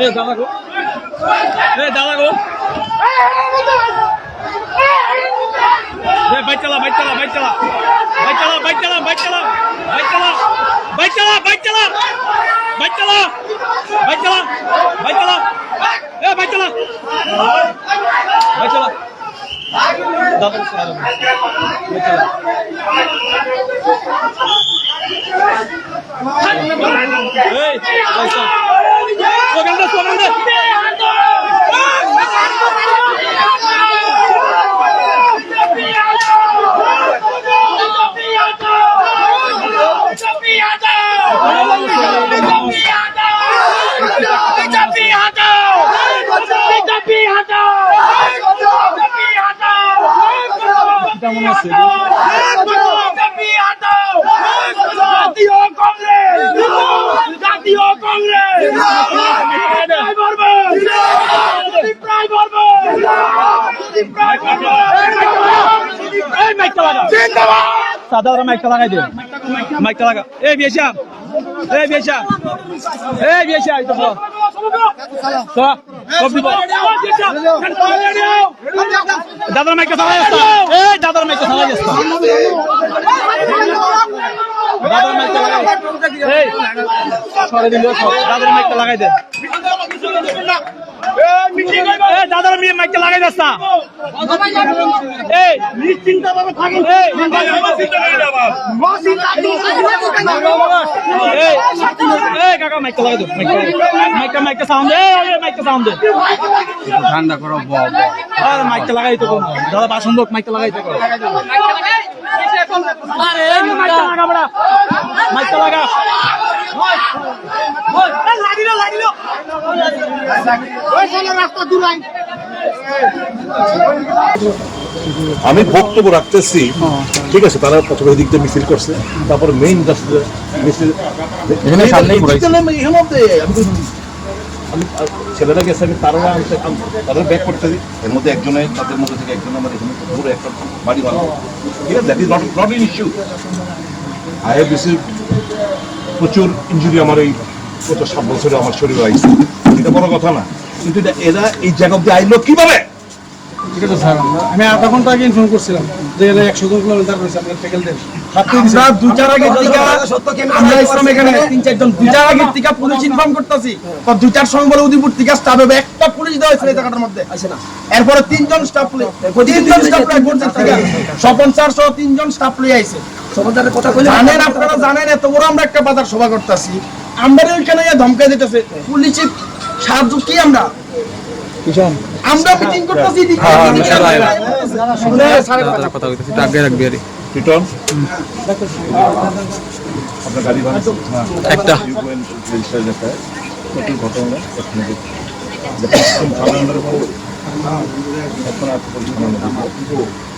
এ দাদা গো। এ দাদা গো। বাইক চালা বাইক চালা বাইক চালা বাইক চালা বাইক চালা বাইক চালা বাইক চালা বাইক চালা বাইক দাদন শহর এই পয়সা সোগান্ডা কেমন আছে? সাদা ওরা মাইকটা লাগাই দিও। মাইকটা লাগা এ বিয়েশাম এই বেশা এই বেশা এই তো বল। দাদার মাইকে সবাই আসতা। এই দাদার মাইকে সবাই আসতা। দাদার মাইকে লাগাই এই সরে দিল দাদার মাইকে লাগাই দেন দাদার মিয়ে মাইকটা লাগাই দস্তা এই নিশ্চিন্তা ভাবে থাকুন এই কাকা মাইকটা লাগাই দে মাইকটা মাইকটা সাউন্ড দে এই সাউন্ড এই লাগা আমি বক্তব্য রাখতেছি। ঠিক আছে তারা প্রথমে এদিক দিয়ে মিছিল করছে তারপর মেইন মিছিল আমি ছেলেরা গেছে আমি তারা আনতে- তারা ব্যাক করতে দিই। এর মধ্যে একজনের তাদের মধ্যে থেকে একজন আমার এখানে পুরো একটা বাড়ি ভালো ঠিক আছে that is not not in issue I have receive প্রচুর ইঞ্জুরি আমার এই গত সাত বছরে আমার শরীরে আইছে। এটা বড় কথা না। কিন্তু এরা এই জায়গা অব্দি আইলো কীভাবে? ঠিক আছে স্যার আমরা আমি আধা ঘণ্টা আগে ইনফর্ম করছিলাম যে এরা একশো জন কিলোমিটার রয়েছে আপনার টেকেল দেন। আমরা দুইটার আগে আমরা ইসলাম এখানে। তিন চারজন। দুইটার আগে টিকা পুলিশ ইনফর্ম করতেছি। তো দুইটার সময় বলে উদিপুর টিকা স্টাফ হবে। একটা পুলিশ দেওয়া হয়েছিল এই জায়গাটার মধ্যে। এরপরে তিনজন স্টাফ তিনজন স্টাফ করছে টিকা। স্বপন স্যার সহ তিনজন স্টাফ লই আইছে। জানেন আপনারা জানেন এত বড় আমরা একটা বাজার সভা করতেছি। আমরা ওইখানে ধমকাই দিতেছে পুলিশের সাহায্য কি আমরা? আমরা মিটিং করতেছি কথা কইতেছি আগে রাখবি আরে রিটার্ন আপনার গাড়ি ভাড়া একটা। ঘটনা এখানে